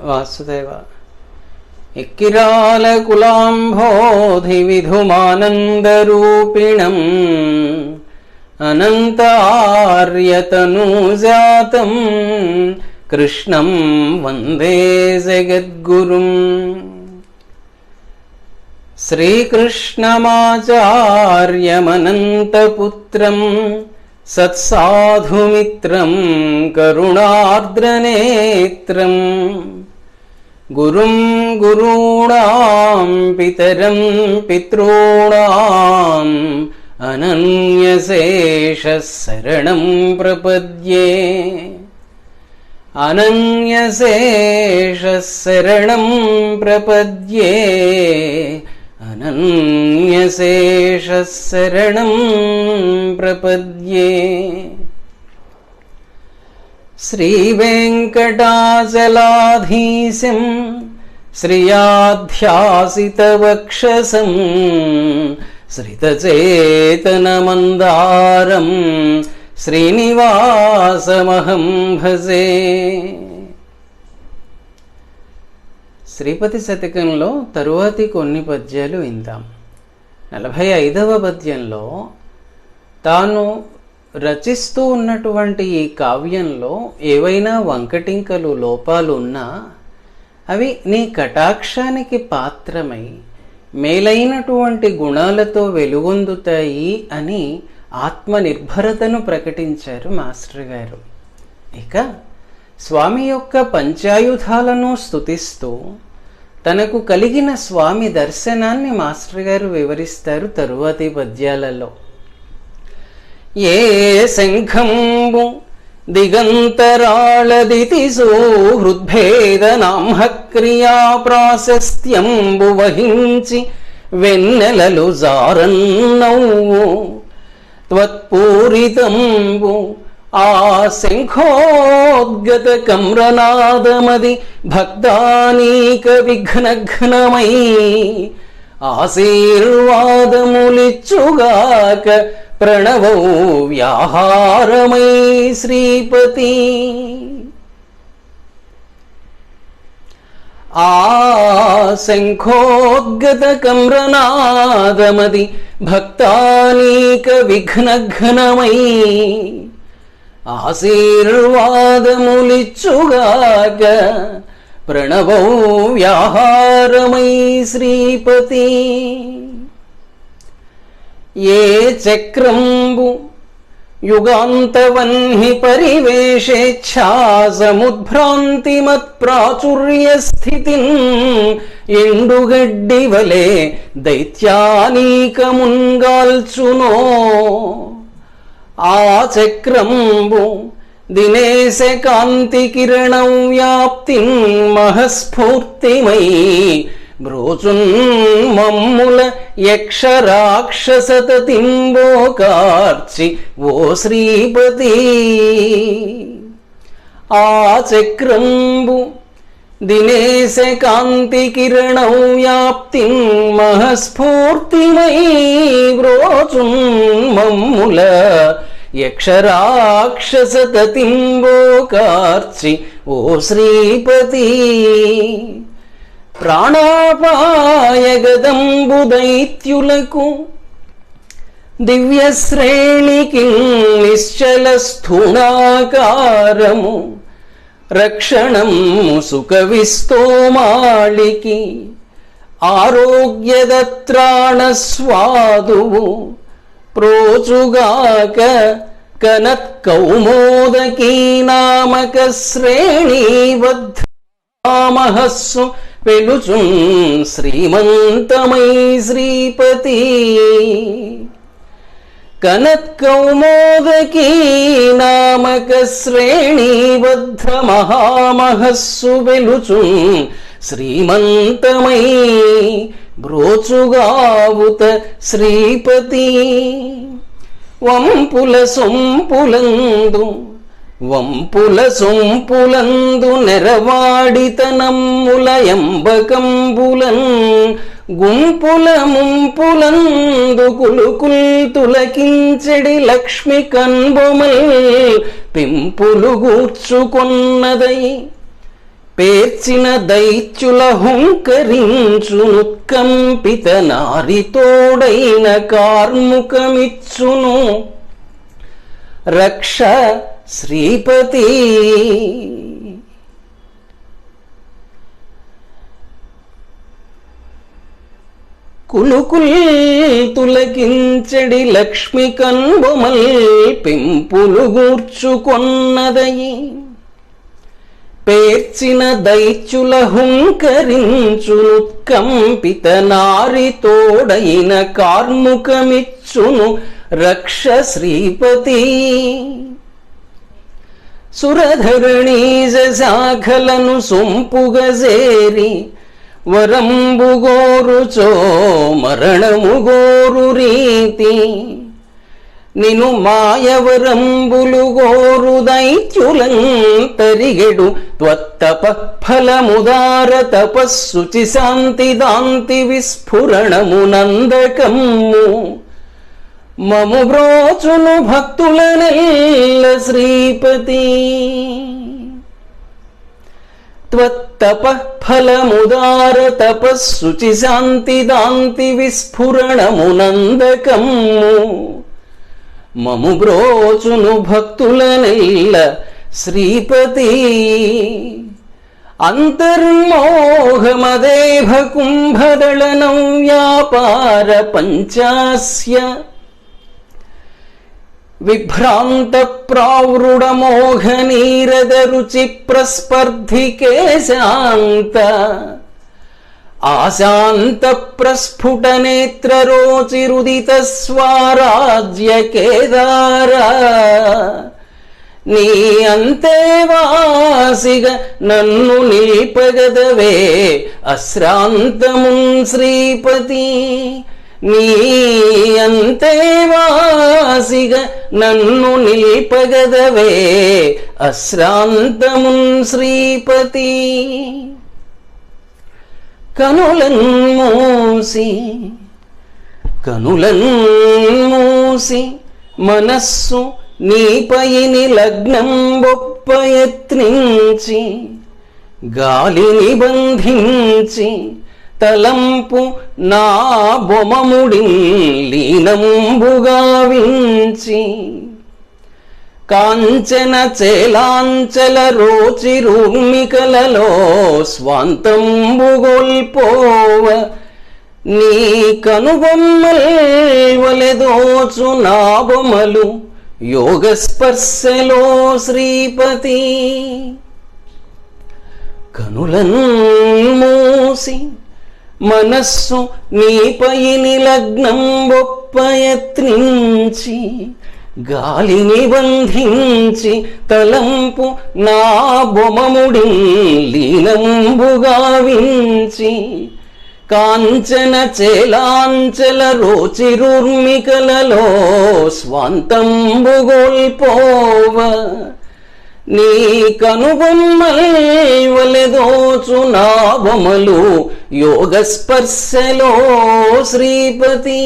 వాసుదేవ. ఎక్కిరాల కులాంభోధి విధుమానందరూపిణం అనంత అనంతార్యతనూజాతం కృష్ణం వందే జగద్గురుం. శ్రీకృష్ణమాచార్యమనంతపుత్రం सत्साधुमित्रं करुणार्द्रनेत्रम् गुरुं गुरूणां पितरं पितॄणाम् अनन्यसेषम् प्रपद्ये अनन्यसेषम् प्रपद्ये అనన్యశేష శరణం ప్రపద్యే శ్రీవేంకటాచలాధీశం శ్రియాధ్యాసితవక్షసం శ్రితచేతనమందారం శ్రీనివాసమహం భజే శ్రీపతి శతకంలో తరువాతి కొన్ని పద్యాలు విందాం. నలభై ఐదవ పద్యంలో తాను రచిస్తూ ఉన్నటువంటి ఈ కావ్యంలో ఏవైనా వంకటింకలు లోపాలు ఉన్నా అవి నీ కటాక్షానికి పాత్రమై మేలైనటువంటి గుణాలతో వెలుగొందుతాయి అని ఆత్మనిర్భరతను ప్రకటించారు మాస్టర్ గారు. ఇక స్వామి యొక్క పంచాయుధాలను స్తుతిస్తూ తనకు కలిగిన స్వామి దర్శనాన్ని మాస్టర్ గారు వివరిస్తారు తరువాతి పద్యాలలో. ఏ శంఖంబు దిగంతరాళదితి హృద్భేదనాంహ ప్రాశస్త్యంబు వహించి వెన్నెలలు జారన్నవు త్వత్పూరితంబు ఆ శంఖోద్గత కమ్రనాదమది భక్తానీక విఘ్నఘ్నమై ఆశీర్వాదములిచ్చుగాక ప్రణవో వ్యాహారమై శ్రీపతి. ఆ శంఖోద్గత కమ్రనాదమది భక్తానీక విఘ్నఘ్నమై ఆశీర్వాదములిచ్చుగాక ప్రణవో వ్యాహారమై శ్రీపతి. ఏ చక్రంబు యుగాంతవన్హి పరివేషేచ్ఛా ఎండుగడ్డి వలె దైత్యానీకముంగాల్చునో ఆ చక్రంబు దినేశ కాంతి కిరణం వ్యాప్తి మహస్ఫూర్తిమై బ్రోచున్ మమ్ముల యక్ష రాక్షసతింబోకార్చి ఓ శ్రీపతి. ఆ చక్రంబు దినేశ కాంతి కిరణం వ్యాప్తి మహస్ఫూర్తిమై బ్రోచున్ మమ్ముల యక్షరాక్షసతింబోకార్చి ఓ శ్రీపతి. ప్రాణాపాయగదంబు దైత్యులకు దివ్యశ్రేణికి నిశ్చల స్థూణాకారము రక్షణం సుఖవిస్తోమాళికి ఆరోగ్యదత్రాణ స్వాదువు ప్రోచుగాక కనత్ కౌమోదకీ నామక శ్రేణీబద్ధ మహస్సు శ్రీమంతమై శ్రీపతి కనత్కౌమోదకీ నామక శ్రేణీబద్ధ మహామహస్సు వెలుచున్ శ్రీమంతమై బ్రోచుగావుత శ్రీపతి వంపుల సొంపులందు వంపుల సొంపులందు నెరవాడితనమ్ముల ఎంబకంబులన్ గుంపుల ముంపులందు కులుకుల్ తులకించెడి లక్ష్మి కన్బొమల్ పెంపులు గూర్చుకొన్నదై పేర్చిన దైత్యుల హుంకరించును కంపిత నారితోడైన కార్ముకమిచ్చును. రక్ష శ్రీపతి. కులుకుల్ తులకించడి లక్ష్మి కన్బొమల్ పెంపులు గూర్చుకొన్నదయి. పేర్చిన దైత్యుల హుంకరించును కంపిత నారి తోడైన కార్ముకమిచ్చును రక్ష శ్రీపతి. సురధరణీజ శాఖలను సొంపుగజేరి వరంబుగోరుచో మరణముగోరు రీతి. నిను మాయవరంబులు గోరు దైత్యులం త్వత్తప ఫలముదార తపస్సుచి శాంతి దాంతి విస్ఫురణము నందకమ్ము. మము బ్రోచును భక్తులనెల్ల శ్రీపతి. త్వత్తప ఫలముదార తపస్సుచి శాంతి దాంతి విస్ఫురణము నందకమ్ము. మము బ్రోచును భక్తులనెల్ల శ్రీపతి. అంతర్మోహమదేభ కుంభదళనం వ్యాపార పంచాస్య. విభ్రాంత ప్రావృడమోఘనీరద రుచి ప్రస్పర్ధికే శాంత. ఆశాంత ప్రస్ఫుట నేత్ర రోచిరుదిత స్వారాజ్య కేదార నీ అంతేవాసిగా నన్ను నిలిపగదవే అశ్రాంతమున్ శ్రీపతి. నీ అంతేవాసిగా నన్ను నిలిపగదవే అశ్రాంతమున్ శ్రీపతి. కనులన్ మూసి కనులన్ మూసి మనస్సు నీపైని లగ్నం బొప్పయత్నించి గాలిని బంధించి తలంపు నా బొమముడి లీనంబుగా వించి కాంచన చేలాంచల రోచి రూమికలలో స్వాంతంబుగొల్పోవ. నీ కనుబొమ్మల్ వలెదోచు నా బొమ్మలు యోగ శ్రీపతి. కనులను మూసి మనస్సు నీపై నిలగ్నం ఒప్పయత్నించి గాలిని బంధించి తలంపు నా బొమముడి లీనంబుగా వించి కాంచన చేలాంచల రోచిరుర్మికలలో స్వాంతంబుగోల్పోవ. నీ కనుబొమ్మల్వలెదోచు నా బొమలు యోగస్పర్శలో శ్రీపతి.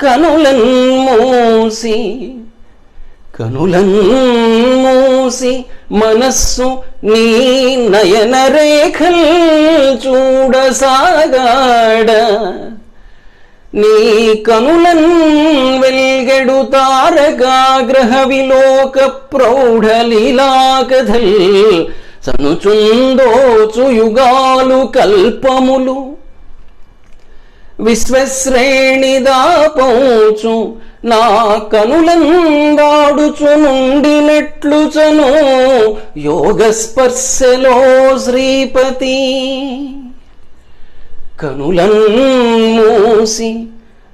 కనులన్ మూసి కనులన్ మూసి మనస్సు నీ నయన రేఖల్ చూడసాగాడ. నీ కనులన్ వెల్గెడు తారకాగ్రహ విలోక ప్రౌఢలీలాకథల్ సనుచుందోచు యుగాలు కల్పములు విశ్వశ్రేణిదాపౌచు నా కనులందాడుచు నుండినట్లు చను యోగ స్పర్శలో శ్రీపతి. కనులన్ మూసి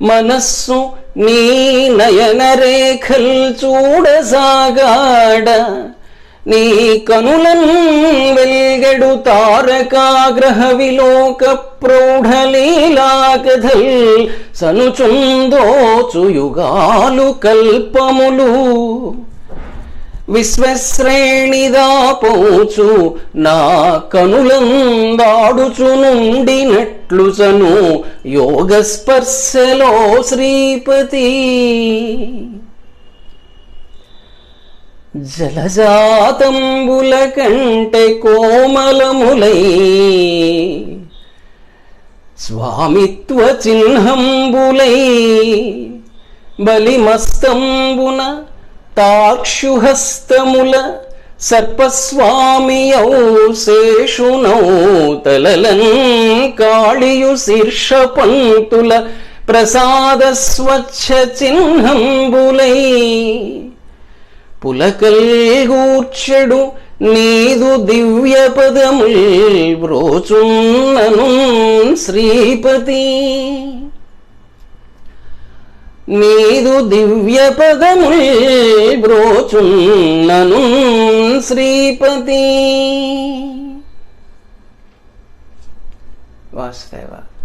మనస్సు నీ నయన రేఖల్ చూడసాగాడ నీ కనులన్ వెల్గడు తారకాగ్రహ విలోక ప్రౌఢలీలాకథల్ సనుచుందోచు యుగాలు కల్పములు విశ్వశ్రేణిదాపోచు నా కనులందాడుచు నుండినట్లు సను యోగస్పర్శలో శ్రీపతి. జలజాతంబుల కంటే కోమలములై. స్వామిత్వ చిహ్నంబులై బలిమస్తంబున తాక్షుహస్తముల సర్పస్వామియౌ శేషునౌ తలలన్ కాళియు శీర్ష పంతుల ప్రసాద స్వచ్ఛ చిహ్నంబులై. పులకల్గూర్చడు నీదు దివ్య పదముల్ వ్రోచున్నను శ్రీపతి. నీదు దివ్య పదముల్ బ్రోచున్నను శ్రీపతి. వాసుదేవ